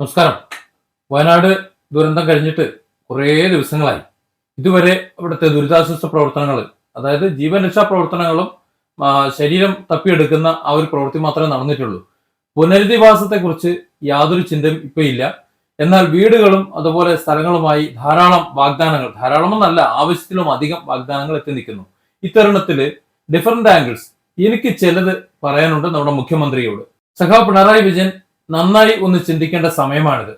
നമസ്കാരം. വയനാട് ദുരന്തം കഴിഞ്ഞിട്ട് കുറേ ദിവസങ്ങളായി. ഇതുവരെ ഇവിടുത്തെ ദുരിതാശ്വാസ പ്രവർത്തനങ്ങൾ അതായത് ജീവൻ രക്ഷാ പ്രവർത്തനങ്ങളും ശരീരം തപ്പിയെടുക്കുന്ന ആ ഒരു പ്രവൃത്തി മാത്രമേ നടന്നിട്ടുള്ളൂ. പുനരധിവാസത്തെക്കുറിച്ച് യാതൊരു ചിന്തയും ഇപ്പൊ ഇല്ല. എന്നാൽ വീടുകളും അതുപോലെ സ്ഥലങ്ങളുമായി ധാരാളം വാഗ്ദാനങ്ങൾ ധാരാളമെന്നല്ല ആവശ്യത്തിലും അധികം വാഗ്ദാനങ്ങൾ എത്തി നിൽക്കുന്നു. ഇത്തരുണത്തിൽ ഡിഫറെന്റ് ആംഗിൾസ് എനിക്ക് ചിലത് പറയാനുണ്ട് നമ്മുടെ മുഖ്യമന്ത്രിയോട്. സഖാ പിണറായി വിജയൻ നന്നായി ഒന്ന് ചിന്തിക്കേണ്ട സമയമാണിത്.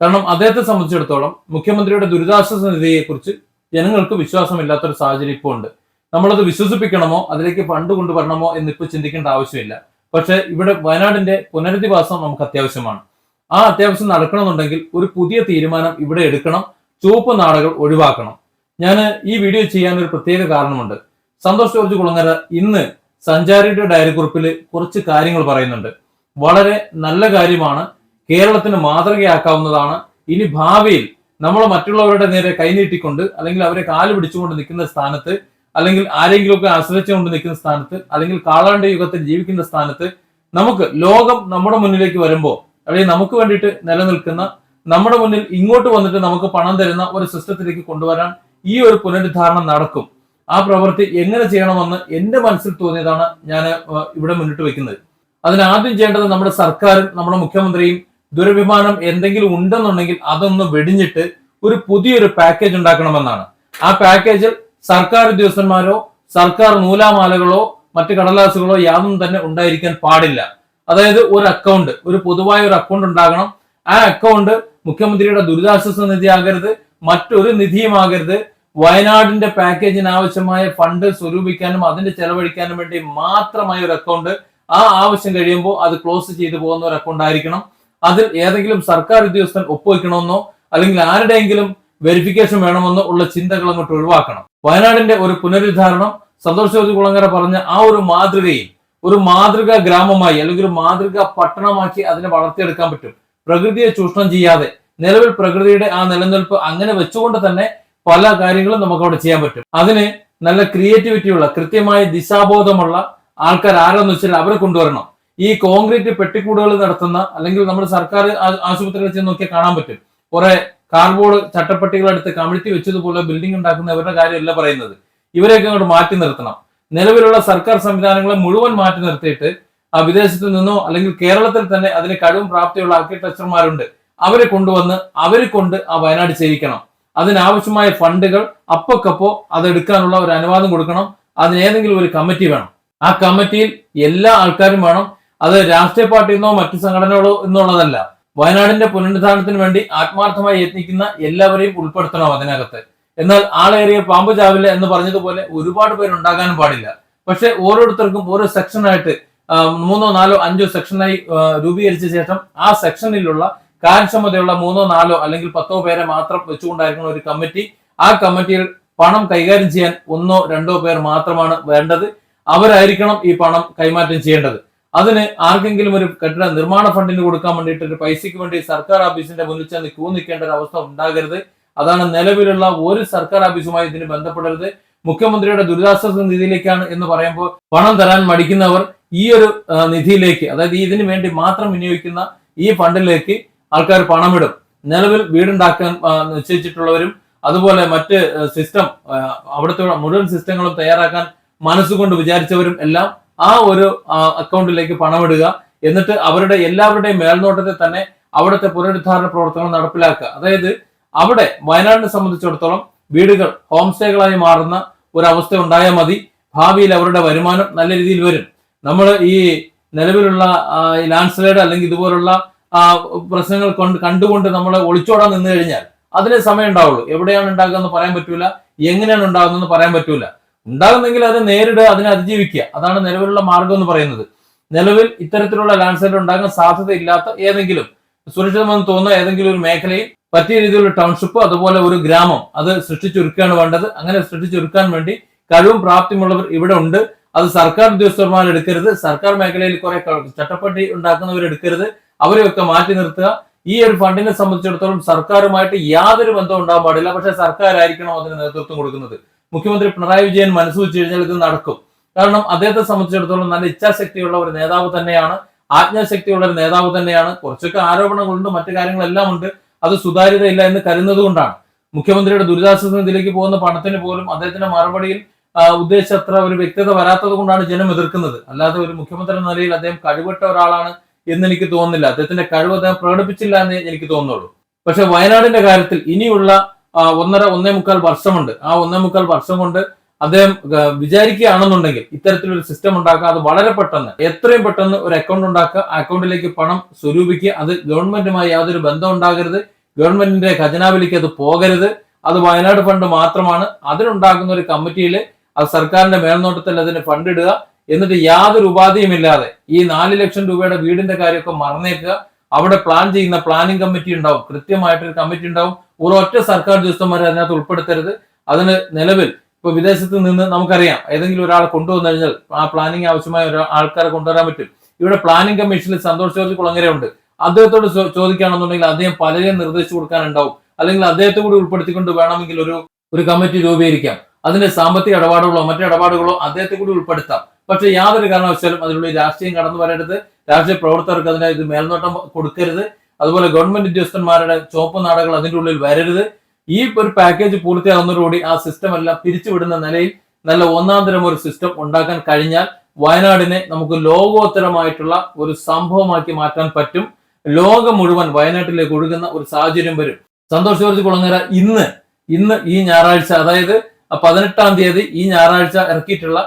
കാരണം അദ്ദേഹത്തെ സംബന്ധിച്ചിടത്തോളം മുഖ്യമന്ത്രിയുടെ ദുരിതാശ്വാസ നിധിയെക്കുറിച്ച് ജനങ്ങൾക്ക് വിശ്വാസമില്ലാത്തൊരു സാഹചര്യം ഇപ്പോൾ ഉണ്ട്. നമ്മളത് വിശ്വസിപ്പിക്കണമോ അതിലേക്ക് ഫണ്ട് കൊണ്ടുവരണമോ എന്നിപ്പോൾ ചിന്തിക്കേണ്ട ആവശ്യമില്ല. പക്ഷെ ഇവിടെ വയനാടിന്റെ പുനരധിവാസം നമുക്ക് അത്യാവശ്യമാണ്. ആ അത്യാവശ്യം നടക്കണമെന്നുണ്ടെങ്കിൽ ഒരു പുതിയ തീരുമാനം ഇവിടെ എടുക്കണം ചുവപ്പ് നാടകൾ ഒഴിവാക്കണം. ഞാൻ ഈ വീഡിയോ ചെയ്യാൻ ഒരു പ്രത്യേക കാരണമുണ്ട്. സന്തോഷ് ജോർജ് കുളങ്ങര ഇന്ന് സഞ്ചാരിയുടെ ഡയറി കുറിപ്പിൽ കുറച്ച് കാര്യങ്ങൾ പറയുന്നുണ്ട്. വളരെ നല്ല കാര്യമാണ്. കേരളത്തിന് മാതൃകയാക്കാവുന്നതാണ്. ഇനി ഭാവിയിൽ നമ്മൾ മറ്റുള്ളവരുടെ നേരെ കൈനീട്ടിക്കൊണ്ട് അല്ലെങ്കിൽ അവരെ കാൽ പിടിച്ചുകൊണ്ട് നിൽക്കുന്ന സ്ഥാനത്ത് അല്ലെങ്കിൽ ആരെങ്കിലുമൊക്കെ ആശ്രയിച്ചുകൊണ്ട് നിൽക്കുന്ന സ്ഥാനത്ത് അല്ലെങ്കിൽ കാളാണ്ട യുഗത്തിൽ ജീവിക്കുന്ന സ്ഥാനത്ത് നമുക്ക് ലോകം നമ്മുടെ മുന്നിലേക്ക് വരുമ്പോൾ അല്ലെങ്കിൽ നമുക്ക് വേണ്ടിയിട്ട് നിലനിൽക്കുന്ന നമ്മുടെ മുന്നിൽ ഇങ്ങോട്ട് വന്നിട്ട് നമുക്ക് പണം തരുന്ന ഒരു സിസ്റ്റത്തിലേക്ക് കൊണ്ടുവരാൻ ഈ ഒരു പുനരുദ്ധാരണം നടക്കും. ആ പ്രവൃത്തി എങ്ങനെ ചെയ്യണമെന്ന് എന്റെ മനസ്സിൽ തോന്നിയതാണ് ഞാൻ ഇവിടെ മുന്നിട്ട് വെക്കുന്നത് അതിന് ആദ്യം ചെയ്യേണ്ടത് നമ്മുടെ സർക്കാരും നമ്മുടെ മുഖ്യമന്ത്രിയും ദുരഭിമാനം എന്തെങ്കിലും ഉണ്ടെന്നുണ്ടെങ്കിൽ അതൊന്ന് വെടിഞ്ഞിട്ട് ഒരു പുതിയൊരു പാക്കേജ് ഉണ്ടാക്കണമെന്നാണ്. ആ പാക്കേജിൽ സർക്കാർ ഉദ്യോഗസ്ഥന്മാരോ സർക്കാർ നൂലാമാലകളോ മറ്റു കടലാസുകളോ യാതൊന്നും തന്നെ ഉണ്ടായിരിക്കാൻ പാടില്ല. അതായത് ഒരു അക്കൗണ്ട് ഒരു പൊതുവായ ഒരു അക്കൗണ്ട് ഉണ്ടാകണം. ആ അക്കൗണ്ട് മുഖ്യമന്ത്രിയുടെ ദുരിതാശ്വാസ നിധി ആകരുത് മറ്റൊരു നിധിയുമാകരുത്. വയനാടിന്റെ പാക്കേജിന് ആവശ്യമായ ഫണ്ട് സ്വരൂപിക്കാനും അതിന്റെ ചെലവഴിക്കാനും വേണ്ടി മാത്രമായ ഒരു അക്കൗണ്ട് ആ ആവശ്യം കഴിയുമ്പോൾ അത് ക്ലോസ് ചെയ്തു പോകുന്ന ഒരു അക്കൗണ്ട് ആയിരിക്കണം അതിൽ ഏതെങ്കിലും സർക്കാർ ഉദ്യോഗസ്ഥൻ ഒപ്പുവെക്കണമെന്നോ അല്ലെങ്കിൽ ആരുടെയെങ്കിലും വെരിഫിക്കേഷൻ വേണമെന്നോ ഉള്ള ചിന്തകൾ അങ്ങോട്ട് ഒഴിവാക്കണം. വയനാടിന്റെ ഒരു പുനരുദ്ധാരണം സന്തോഷ് ജോർജ് കുളങ്ങര പറഞ്ഞ ആ ഒരു മാതൃകയിൽ ഒരു മാതൃക ഗ്രാമമായി അല്ലെങ്കിൽ ഒരു മാതൃക പട്ടണമാക്കി അതിനെ വളർത്തിയെടുക്കാൻ പറ്റും. പ്രകൃതിയെ ചൂഷണം ചെയ്യാതെ നിലവിൽ പ്രകൃതിയുടെ ആ നിലനിൽപ്പ് അങ്ങനെ വെച്ചുകൊണ്ട് തന്നെ പല കാര്യങ്ങളും നമുക്ക് അവിടെ ചെയ്യാൻ പറ്റും. അതിന് നല്ല ക്രിയേറ്റിവിറ്റിയുള്ള കൃത്യമായ ദിശാബോധമുള്ള ആൾക്കാർ ആരാന്ന് വെച്ചാൽ അവരെ കൊണ്ടുവരണം. ഈ കോൺക്രീറ്റ് പെട്ടിക്കൂടുകൾ നടത്തുന്ന അല്ലെങ്കിൽ നമ്മുടെ സർക്കാർ ആശുപത്രികളിൽ ചെന്ന് നോക്കിയാൽ കാണാൻ പറ്റും. കുറെ കാർബോർഡ് ചട്ടപ്പട്ടികളെടുത്ത് കമ്മിറ്റി വെച്ചതുപോലെ ബിൽഡിംഗ് ഉണ്ടാക്കുന്നവരുടെ കാര്യമല്ല പറയുന്നത്. ഇവരെയൊക്കെ അങ്ങോട്ട് മാറ്റി നിർത്തണം. നിലവിലുള്ള സർക്കാർ സംവിധാനങ്ങളെ മുഴുവൻ മാറ്റി നിർത്തിയിട്ട് ആ വിദേശത്ത് നിന്നോ അല്ലെങ്കിൽ കേരളത്തിൽ തന്നെ അതിന് കഴിവും പ്രാപ്തിയുള്ള ആർക്കിടെക്ചർമാരുണ്ട് അവരെ കൊണ്ടുവന്ന് അവരെ കൊണ്ട് ആ വയനാട് ചെയ്യിക്കണം. അതിനാവശ്യമായ ഫണ്ടുകൾ അപ്പൊക്കപ്പോ അതെടുക്കാനുള്ള ഒരു അനുവാദം കൊടുക്കണം. അതിന് ഏതെങ്കിലും ഒരു കമ്മിറ്റി വേണം. ആ കമ്മിറ്റിയിൽ എല്ലാ ആൾക്കാരും വേണം. അത് രാഷ്ട്രീയ പാർട്ടിയിൽ നിന്നോ മറ്റു സംഘടനകളോ എന്നുള്ളതല്ല. വയനാടിന്റെ പുനരുദ്ധാരണത്തിന് വേണ്ടി ആത്മാർത്ഥമായി യത്നിക്കുന്ന എല്ലാവരെയും ഉൾപ്പെടുത്തണം അതിനകത്ത്. എന്നാൽ ആളേറിയ പാമ്പ് ചാവില്ല എന്ന് പറഞ്ഞതുപോലെ ഒരുപാട് പേര് ഉണ്ടാകാനും പാടില്ല. പക്ഷെ ഓരോരുത്തർക്കും ഓരോ സെക്ഷനായിട്ട് മൂന്നോ നാലോ അഞ്ചോ സെക്ഷനായി രൂപീകരിച്ച ശേഷം ആ സെക്ഷനിലുള്ള കാര്യക്ഷമതയുള്ള മൂന്നോ നാലോ അല്ലെങ്കിൽ പത്തോ പേരെ മാത്രം വെച്ചുകൊണ്ടായിരിക്കണം ഒരു കമ്മിറ്റി. ആ കമ്മിറ്റിയിൽ പണം കൈകാര്യം ചെയ്യാൻ ഒന്നോ രണ്ടോ പേർ മാത്രമാണ് വേണ്ടത്. അവരായിരിക്കണം ഈ പണം കൈമാറ്റം ചെയ്യേണ്ടത്. അതിന് ആർക്കെങ്കിലും ഒരു കെട്ടിട നിർമ്മാണ ഫണ്ടിന് കൊടുക്കാൻ വേണ്ടിയിട്ട് ഒരു പൈസയ്ക്ക് വേണ്ടി സർക്കാർ ഓഫീസിന്റെ മുന്നിൽ ചെന്ന് ക്യൂ നിൽക്കേണ്ട ഒരു അവസ്ഥ ഉണ്ടാകരുത്. അതാണ് നിലവിലുള്ള ഒരു സർക്കാർ ഓഫീസുമായി ഇതിന് ബന്ധപ്പെടരുത്. മുഖ്യമന്ത്രിയുടെ ദുരിതാശ്വാസ നിധിയിലേക്കാണ് എന്ന് പറയുമ്പോൾ പണം തരാൻ മടിക്കുന്നവർ ഈ ഒരു നിധിയിലേക്ക് അതായത് ഇതിനു വേണ്ടി മാത്രം വിനിയോഗിക്കുന്ന ഈ ഫണ്ടിലേക്ക് ആൾക്കാർ പണമിടും. നിലവിൽ വീടുണ്ടാക്കാൻ നിശ്ചയിച്ചിട്ടുള്ളവരും അതുപോലെ മറ്റ് സിസ്റ്റം അവിടുത്തെ മുഴുവൻ സിസ്റ്റങ്ങളും തയ്യാറാക്കാൻ മനസ്സുകൊണ്ട് വിചാരിച്ചവരും എല്ലാം ആ ഒരു അക്കൗണ്ടിലേക്ക് പണമിടുക. എന്നിട്ട് അവരുടെ എല്ലാവരുടെയും മേൽനോട്ടത്തിൽ തന്നെ അവിടുത്തെ പുനരുദ്ധാരണ പ്രവർത്തനങ്ങൾ നടപ്പിലാക്കുക. അതായത് അവിടെ വയനാടിനെ സംബന്ധിച്ചിടത്തോളം വീടുകൾ ഹോം സ്റ്റേകളായി മാറുന്ന ഒരു അവസ്ഥ ഉണ്ടായാൽ മതി. ഭാവിയിൽ അവരുടെ വരുമാനം നല്ല രീതിയിൽ വരും. നമ്മൾ ഈ നിലവിലുള്ള ലാൻഡ് സ്ലൈഡ് അല്ലെങ്കിൽ ഇതുപോലുള്ള പ്രശ്നങ്ങൾ കൊണ്ട് കണ്ടുകൊണ്ട് നമ്മൾ ഒളിച്ചോടാൻ നിന്ന് കഴിഞ്ഞാൽ അതിലേ സമയം ഉണ്ടാവുള്ളൂ. എവിടെയാണ് ഉണ്ടാകുക എന്ന് പറയാൻ പറ്റൂല. എങ്ങനെയാണ് ഉണ്ടാകുന്നതെന്ന് പറയാൻ പറ്റൂല. ഉണ്ടാകുന്നെങ്കിൽ അത് നേരിടുക അതിനെ അതിജീവിക്കുക. അതാണ് നിലവിലുള്ള മാർഗം എന്ന് പറയുന്നത്. നിലവിൽ ഇത്തരത്തിലുള്ള ലാൻഡ് സ്ലൈഡ് ഉണ്ടാകാൻ സാധ്യതയില്ലാത്ത ഏതെങ്കിലും സുരക്ഷിതമെന്ന് തോന്നുന്ന ഏതെങ്കിലും ഒരു മേഖലയിൽ പറ്റിയ രീതിയിലുള്ള ടൗൺഷിപ്പ് അതുപോലെ ഒരു ഗ്രാമം അത് സൃഷ്ടിച്ചൊരുക്കുകയാണ് വേണ്ടത്. അങ്ങനെ സൃഷ്ടിച്ചൊരുക്കാൻ വേണ്ടി കഴിവും പ്രാപ്തിയുമുള്ളവർ ഇവിടെ ഉണ്ട്. അത് സർക്കാർ ഉദ്യോഗസ്ഥർമാർ എടുക്കരുത്. സർക്കാർ മേഖലയിൽ കുറെ ചട്ടപ്പട്ടി ഉണ്ടാക്കുന്നവർ എടുക്കരുത്. അവരെയൊക്കെ മാറ്റി നിർത്തുക. ഈ ഒരു ഫണ്ടിനെ സംബന്ധിച്ചിടത്തോളം സർക്കാരുമായിട്ട് യാതൊരു ബന്ധവും ഉണ്ടാകാൻ പാടില്ല. പക്ഷെ സർക്കാരായിരിക്കണം അതിന് നേതൃത്വം കൊടുക്കുന്നത്. മുഖ്യമന്ത്രി പിണറായി വിജയൻ മനസ്സ് വെച്ച് കഴിഞ്ഞാൽ ഇത് നടക്കും. കാരണം അദ്ദേഹത്തെ സംബന്ധിച്ചിടത്തോളം നല്ല ഇച്ഛാശക്തിയുള്ള ഒരു നേതാവ് തന്നെയാണ് ആജ്ഞാശക്തിയുള്ള ഒരു നേതാവ് തന്നെയാണ്. കുറച്ചൊക്കെ ആരോപണങ്ങളുണ്ട് മറ്റു കാര്യങ്ങളെല്ലാം ഉണ്ട്. അത് സുതാര്യതയില്ല എന്ന് കരുതുന്നത് കൊണ്ടാണ്. മുഖ്യമന്ത്രിയുടെ ദുരിതാശ്വാസ നിധിയിലേക്ക് പോകുന്ന പണത്തിന് പോലും അദ്ദേഹത്തിന്റെ മറുപടിയിൽ ഉദ്ദേശിച്ച ഉദ്ദേശിച്ചത്ര ഒരു വ്യക്തത വരാത്തത് കൊണ്ടാണ് ജനം എതിർക്കുന്നത്. അല്ലാതെ ഒരു മുഖ്യമന്ത്രി എന്ന നിലയിൽ അദ്ദേഹം കഴിവട്ട ഒരാളാണ് എന്ന് എനിക്ക് തോന്നുന്നില്ല. അദ്ദേഹത്തിന്റെ കഴിവ് അദ്ദേഹം പ്രകടിപ്പിച്ചില്ല എന്ന് എനിക്ക് തോന്നുന്നുള്ളൂ. പക്ഷെ വയനാടിന്റെ കാര്യത്തിൽ ഇനിയുള്ള ഒന്നര ഒന്നേ മുക്കാൽ വർഷമുണ്ട്. ആ ഒന്നേ മുക്കാൽ വർഷം കൊണ്ട് അദ്ദേഹം വിചാരിക്കുകയാണെന്നുണ്ടെങ്കിൽ ഇത്തരത്തിലൊരു സിസ്റ്റം ഉണ്ടാക്കുക അത് വളരെ പെട്ടെന്ന് എത്രയും പെട്ടെന്ന് ഒരു അക്കൗണ്ട് ഉണ്ടാക്കുക ആ അക്കൗണ്ടിലേക്ക് പണം സ്വരൂപിക്കുക അത് ഗവൺമെന്റുമായി യാതൊരു ബന്ധം ഉണ്ടാകരുത് ഗവൺമെന്റിന്റെ ഖജനാവിലേക്ക് അത് പോകരുത് അത് വയനാട് ഫണ്ട് മാത്രമാണ് അതിനുണ്ടാക്കുന്ന ഒരു കമ്മിറ്റിയിൽ അത് സർക്കാരിന്റെ മേൽനോട്ടത്തിൽ അതിന് ഫണ്ട് ഇടുക എന്നിട്ട് യാതൊരു ഉപാധിയും ഇല്ലാതെ ഈ നാല് ലക്ഷം രൂപയുടെ വീടിന്റെ കാര്യമൊക്കെ മറന്നേക്കുക അവിടെ പ്ലാൻ ചെയ്യുന്ന പ്ലാനിംഗ് കമ്മിറ്റി ഉണ്ടാവും. കൃത്യമായിട്ടൊരു കമ്മിറ്റി ഉണ്ടാവും. ഒരൊറ്റ സർക്കാർ ഉദ്യോഗസ്ഥന്മാരെ അതിനകത്ത് ഉൾപ്പെടുത്തരുത്. അതിന് നിലവിൽ ഇപ്പൊ വിദേശത്ത് നിന്ന് നമുക്കറിയാം. ഏതെങ്കിലും ഒരാളെ കൊണ്ടുവന്നു കഴിഞ്ഞാൽ ആ പ്ലാനിംഗ് ആവശ്യമായ ആൾക്കാരെ കൊണ്ടുവരാൻ പറ്റും. ഇവിടെ പ്ലാനിംഗ് കമ്മീഷനിൽ സന്തോഷ് ജോർജ് കുളങ്ങരയുണ്ട്. അദ്ദേഹത്തോട് ചോദിക്കുകയാണെന്നുണ്ടെങ്കിൽ അദ്ദേഹം പലരെയും നിർദ്ദേശിച്ചു കൊടുക്കാനുണ്ടാവും. അല്ലെങ്കിൽ അദ്ദേഹത്തെ കൂടി ഉൾപ്പെടുത്തിക്കൊണ്ട് വേണമെങ്കിൽ ഒരു ഒരു കമ്മിറ്റി രൂപീകരിക്കാം. അതിന്റെ സാമ്പത്തിക ഇടപാടുകളോ മറ്റു ഇടപാടുകളോ അദ്ദേഹത്തെ കൂടി ഉൾപ്പെടുത്താം. പക്ഷെ യാതൊരു കാരണവശാലും അതിനുള്ള രാഷ്ട്രീയം കടന്നു വരരുത്. രാഷ്ട്രീയ പ്രവർത്തകർക്ക് അതിന് ഇത് മേൽനോട്ടം കൊടുക്കരുത്. അതുപോലെ ഗവൺമെന്റ് ഉദ്യോഗസ്ഥന്മാരുടെ ചുവപ്പ് നാടകൾ അതിന്റെ ഉള്ളിൽ വരരുത്. ഈ ഒരു പാക്കേജ് പൂർത്തിയാകുന്നതോടുകൂടി ആ സിസ്റ്റം എല്ലാം പിരിച്ചുവിടുന്ന നിലയിൽ നല്ല ഒന്നാം തരം ഒരു സിസ്റ്റം ഉണ്ടാക്കാൻ കഴിഞ്ഞാൽ വയനാടിനെ നമുക്ക് ലോകോത്തരമായിട്ടുള്ള ഒരു സംഭവമാക്കി മാറ്റാൻ പറ്റും. ലോകം മുഴുവൻ വയനാട്ടിലേക്ക് ഒഴുകുന്ന ഒരു സാഹചര്യം വരും. സന്തോഷ് ജോർജ് കുളങ്ങര ഇന്ന് ഇന്ന് ഈ ഞായറാഴ്ച അതായത് പതിനെട്ടാം തീയതി ഈ ഞായറാഴ്ച ഇറക്കിയിട്ടുള്ള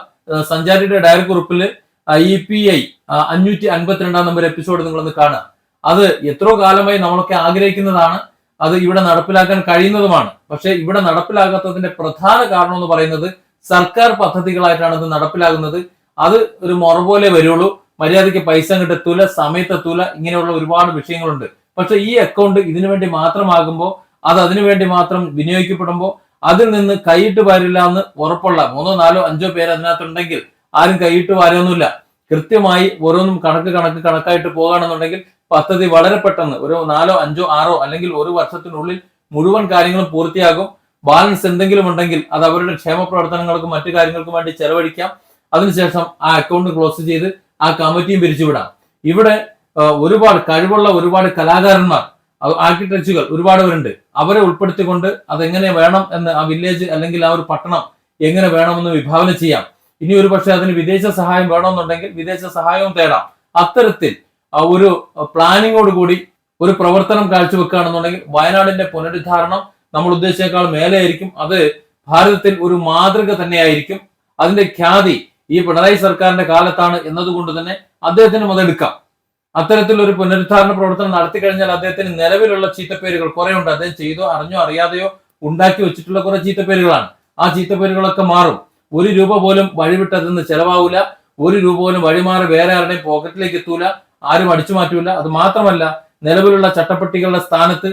സഞ്ചാരിയുടെ ഡയറി കുറിപ്പിൽ ഇ പി ഐ അഞ്ഞൂറ്റി അൻപത്തിരണ്ടാം നമ്പർ എപ്പിസോഡ് നിങ്ങളൊന്ന് കാണുക. അത് എത്രയോ കാലമായി നമ്മളൊക്കെ ആഗ്രഹിക്കുന്നതാണ്. അത് ഇവിടെ നടപ്പിലാക്കാൻ കഴിയുന്നതുമാണ്. പക്ഷേ ഇവിടെ നടപ്പിലാകാത്തതിന്റെ പ്രധാന കാരണം എന്ന് പറയുന്നത് സർക്കാർ പദ്ധതികളായിട്ടാണ് ഇത് നടപ്പിലാകുന്നത്. അത് ഒരു മുറ പോലെ വരുള്ളൂ. മര്യാദയ്ക്ക് പൈസ കിട്ടത്തൂല സമയത്തെത്തൂല സമയത്ത് ഇങ്ങനെയുള്ള ഒരുപാട് വിഷയങ്ങളുണ്ട്. പക്ഷെ ഈ അക്കൗണ്ട് ഇതിനു വേണ്ടി മാത്രമാകുമ്പോൾ അത് അതിനു വേണ്ടി മാത്രം വിനിയോഗിക്കപ്പെടുമ്പോൾ അതിൽ നിന്ന് കൈയിട്ട് വരില്ല എന്ന് ഉറപ്പുള്ള മൂന്നോ നാലോ അഞ്ചോ പേര് അതിനകത്തുണ്ടെങ്കിൽ ആരും കൈയിട്ട് വരൊന്നുമില്ല. കൃത്യമായി ഓരോന്നും കണക്ക് കണക്ക് കണക്കായിട്ട് പോകുകയാണെന്നുണ്ടെങ്കിൽ പദ്ധതി വളരെ പെട്ടെന്ന് ഒരു നാലോ അഞ്ചോ ആറോ അല്ലെങ്കിൽ ഒരു വർഷത്തിനുള്ളിൽ മുഴുവൻ കാര്യങ്ങളും പൂർത്തിയാകും. ബാലൻസ് എന്തെങ്കിലും ഉണ്ടെങ്കിൽ അത് അവരുടെ ക്ഷേമ പ്രവർത്തനങ്ങൾക്കും മറ്റു കാര്യങ്ങൾക്കും വേണ്ടി ചെലവഴിക്കാം. അതിനുശേഷം ആ അക്കൗണ്ട് ക്ലോസ് ചെയ്ത് ആ കമ്മിറ്റിയും പിരിച്ചുവിടാം. ഇവിടെ ഒരുപാട് കഴിവുള്ള ഒരുപാട് കലാകാരന്മാർ ആർക്കിടെക്ചുകൾ ഒരുപാട് പേരുണ്ട് അവരെ ഉൾപ്പെടുത്തിക്കൊണ്ട് അതെങ്ങനെ വേണം എന്ന് ആ വില്ലേജ് അല്ലെങ്കിൽ ആ ഒരു പട്ടണം എങ്ങനെ വേണമെന്ന് വിഭാവന ചെയ്യാം. ഇനി ഒരു പക്ഷേ അതിന് വിദേശ സഹായം വേണമെന്നുണ്ടെങ്കിൽ വിദേശ സഹായവും തേടാം. അത്തരത്തിൽ ഒരു പ്ലാനിങ്ങോട് കൂടി ഒരു പ്രവർത്തനം കാഴ്ചവെക്കുകയാണെന്നുണ്ടെങ്കിൽ വയനാടിന്റെ പുനരുദ്ധാരണം നമ്മൾ ഉദ്ദേശിച്ചേക്കാൾ മേലെയായിരിക്കും. അത് ഭാരതത്തിൽ ഒരു മാതൃക തന്നെയായിരിക്കും. അതിന്റെ ഖ്യാതി ഈ പിണറായി സർക്കാരിന്റെ കാലത്താണ് എന്നതുകൊണ്ട് തന്നെ അദ്ദേഹത്തിന് മുതലെടുക്കാം. അത്തരത്തിൽ ഒരു പുനരുദ്ധാരണ പ്രവർത്തനം നടത്തി കഴിഞ്ഞാൽ അദ്ദേഹത്തിന് നിലവിലുള്ള ചീത്തപ്പേരുകൾ കുറെ ഉണ്ട് അദ്ദേഹം ചെയ്തോ അറിഞ്ഞോ അറിയാതെയോ ഉണ്ടാക്കി വെച്ചിട്ടുള്ള കുറെ ചീത്തപ്പേരുകളാണ്. ആ ചീത്തപ്പേരുകളൊക്കെ മാറും. ഒരു രൂപ പോലും വഴിവിട്ടതെന്ന് ചെലവാകില്ല ഒരു രൂപ പോലും വഴിമാറി വേറെ ആരുടെയും പോക്കറ്റിലേക്ക് എത്തൂല. ആരും അടിച്ചു മാറ്റൂല. അത് മാത്രമല്ല നിലവിലുള്ള ചട്ടപ്പെട്ടികളുടെ സ്ഥാനത്ത്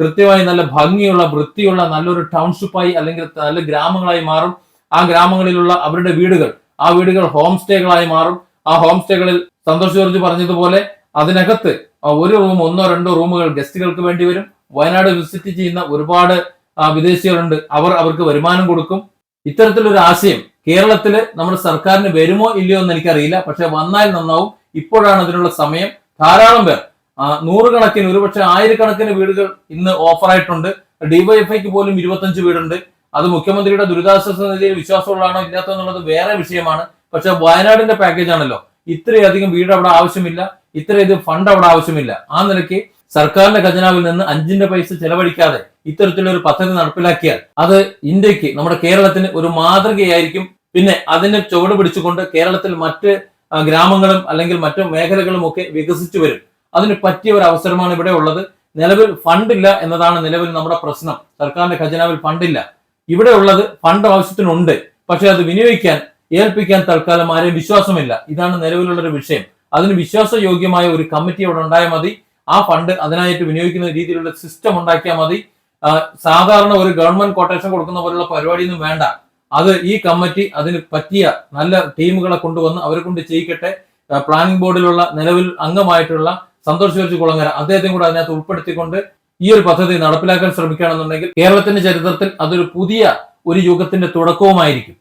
കൃത്യമായി നല്ല ഭംഗിയുള്ള വൃത്തിയുള്ള നല്ലൊരു ടൗൺഷിപ്പായി അല്ലെങ്കിൽ നല്ല ഗ്രാമങ്ങളായി മാറും. ആ ഗ്രാമങ്ങളിലുള്ള അവരുടെ വീടുകൾ ആ വീടുകൾ ഹോം സ്റ്റേകളായി മാറും. ആ ഹോം സ്റ്റേകളിൽ സന്തോഷ് ജോർജ് പറഞ്ഞതുപോലെ അതിനകത്ത് ഒരു റൂം ഒന്നോ രണ്ടോ റൂമുകൾ ഗസ്റ്റുകൾക്ക് വേണ്ടി വരും. വയനാട് വിസിറ്റ് ചെയ്യുന്ന ഒരുപാട് വിദേശികളുണ്ട്. അവർ അവർക്ക് വരുമാനം കൊടുക്കും. ഇത്തരത്തിലൊരു ആശയം കേരളത്തിൽ നമ്മുടെ സർക്കാരിന് വരുമോ ഇല്ലയോ എന്ന് എനിക്കറിയില്ല. പക്ഷെ വന്നാൽ നന്നാവും. ഇപ്പോഴാണ് അതിനുള്ള സമയം. ധാരാളം പേർ. നൂറുകണക്കിന് ഒരുപക്ഷെ ആയിരക്കണക്കിന് വീടുകൾ ഇന്ന് ഓഫറായിട്ടുണ്ട്. ഡിവൈഎഫ്ഐക്ക് പോലും ഇരുപത്തഞ്ച് വീടുണ്ട്. അത് മുഖ്യമന്ത്രിയുടെ ദുരിതാശ്വാസ നിധിയിൽ വിശ്വാസമുള്ളതാണോ ഇല്ലാത്തോ എന്നുള്ളത് വേറെ വിഷയമാണ്. പക്ഷെ വയനാടിന്റെ പാക്കേജ് ആണല്ലോ. ഇത്രയധികം വീട് അവിടെ ആവശ്യമില്ല. ഇത്രയധികം ഫണ്ട് അവിടെ ആവശ്യമില്ല. ആ നിലയ്ക്ക് സർക്കാരിന്റെ ഖജനാവിൽ നിന്ന് അഞ്ചിന്റെ പൈസ ചെലവഴിക്കാതെ ഒരു പദ്ധതി നടപ്പിലാക്കിയാൽ അത് ഇന്ത്യയ്ക്ക് നമ്മുടെ കേരളത്തിന് ഒരു മാതൃകയായിരിക്കും. പിന്നെ അതിനെ ചുവട് പിടിച്ചുകൊണ്ട് കേരളത്തിൽ മറ്റ് ഗ്രാമങ്ങളും അല്ലെങ്കിൽ മറ്റു മേഖലകളും ഒക്കെ വികസിച്ചു വരും. അതിന് പറ്റിയ ഒരു അവസരമാണ് ഇവിടെ ഉള്ളത്. നിലവിൽ ഫണ്ടില്ല എന്നതാണ് നിലവിൽ നമ്മുടെ പ്രശ്നം. സർക്കാരിന്റെ ഖജനാവിൽ ഫണ്ടില്ല. ഇവിടെ ഉള്ളത് ഫണ്ട് ആവശ്യത്തിനുണ്ട്. പക്ഷെ അത് വിനിയോഗിക്കാൻ ഏൽപ്പിക്കാൻ തൽക്കാലം ആരെയും വിശ്വാസമില്ല. ഇതാണ് നിലവിലുള്ള ഒരു വിഷയം. അതിന് വിശ്വാസയോഗ്യമായ ഒരു കമ്മിറ്റി അവിടെ ഉണ്ടായാൽ മതി. ആ ഫണ്ട് അതിനായിട്ട് വിനിയോഗിക്കുന്ന രീതിയിലുള്ള സിസ്റ്റം ഉണ്ടാക്കിയാൽ മതി. സാധാരണ ഒരു ഗവൺമെന്റ് കോട്ടേഷൻ കൊടുക്കുന്ന പോലുള്ള പരിപാടിയൊന്നും വേണ്ട. അത് ഈ കമ്മിറ്റി അതിന് പറ്റിയ നല്ല ടീമുകളെ കൊണ്ടുവന്ന് അവരെ കൊണ്ട് ചെയ്യിക്കട്ടെ. പ്ലാനിംഗ് ബോർഡിലുള്ള നിലവിൽ അംഗമായിട്ടുള്ള സന്തോഷ് ജോർജ് കുളങ്ങര അദ്ദേഹത്തെ കൂടെ അതിനകത്ത് ഉൾപ്പെടുത്തിക്കൊണ്ട് ഈ ഒരു പദ്ധതി നടപ്പിലാക്കാൻ ശ്രമിക്കുകയാണെന്നുണ്ടെങ്കിൽ കേരളത്തിന്റെ ചരിത്രത്തിൽ അതൊരു പുതിയ ഒരു യുഗത്തിന്റെ തുടക്കവുമായിരിക്കും.